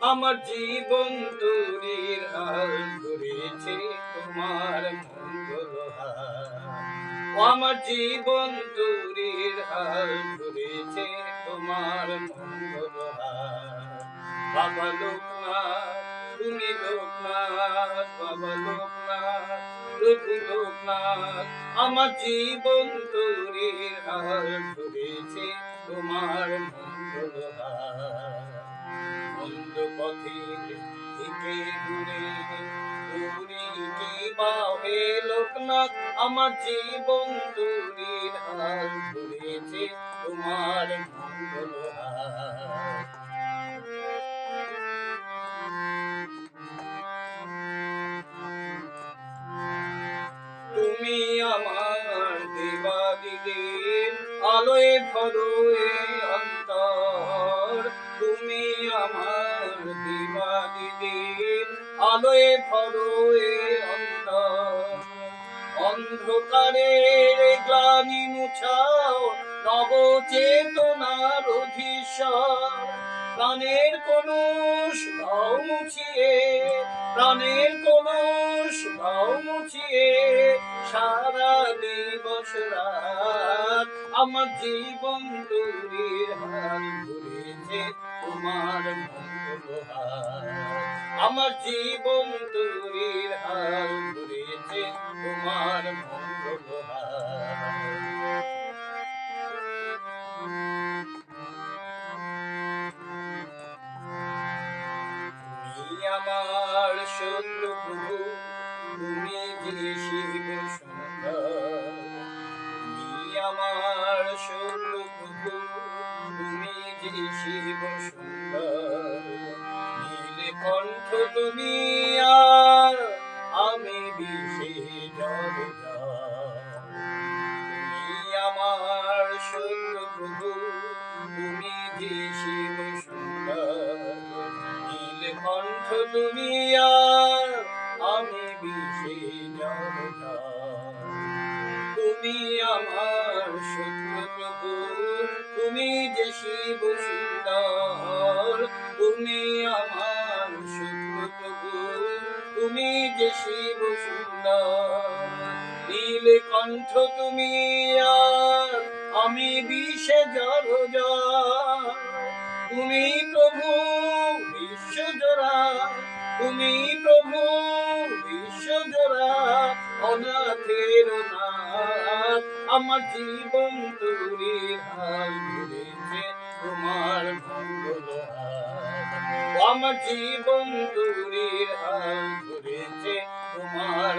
আমার জীবন তরির হাল ধরেছে তোমার মঙ্গল আমার জীবন তরির হাল ধরেছে তোমার মঙ্গল বাবা লোকনাথ, তুমি লোকনাথ, বাবা লোকনাথ, প্রভু লোকনাথ, আমার জীবন তরির হাল ধরেছে তোমার মঙ্গল মন্দ পথে থেকে দূরে লোকনাথ। আমার জীবন দূরের ধরেছে, তোমার মঙ্গল তুমি আমার দেবাদিদের আলোয় ভরোয়ে আলোয় ভরোয়ে অন্তর অন্ধকারের গ্লানি মুছাও নব চেতনার প্রাণের কলুষ দাও মুছিয়ে, প্রাণের কলুষ দাও মুছিয়ে। সারা দিবস রাত আমার জীবন দূরের হাল ধরেছে। তোমার আমার জীবন দূরের হাল তোমার আমার শত্রু প্রভু তুমি যে শিব সুন্দর আমার শত্রু প্রভু তুমি শিব সুন্দর তুমি আর আমি জল তুমি আমার শত্রু প্রভু, তুমি যে শিব সুন্দর। কণ্ঠ তুমি আর আমি জল তুমি আমার শত্রু প্রভু তুমি যে শিব সুন্দর তুমি আমার প্রভু, তুমি যে শিব সুন্দর নীল কণ্ঠ তুমি আর আমি বিষে জল তুমি প্রভু বিশ্বজোড়া তুমি প্রভু বিশ্বজোড়া অনাথের নাথ। আমার জীবন তুরির হাল তোমার আমার জীবন তুরির হাল ধরেছে, তোমার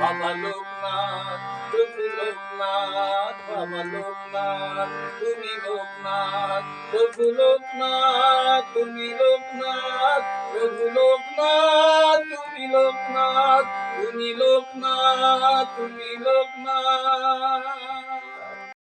বাবা লোকনাথ প্রভু লোকনাথ, বাবা লোকনাথ, তুমি লোকনাথ, প্রভু লোকনাথ, তুমি লোকনাথ, প্রভু লোকনাথ, তুমি লোকনাথ তুমি লোকনাথ তুমি লোকনাথ।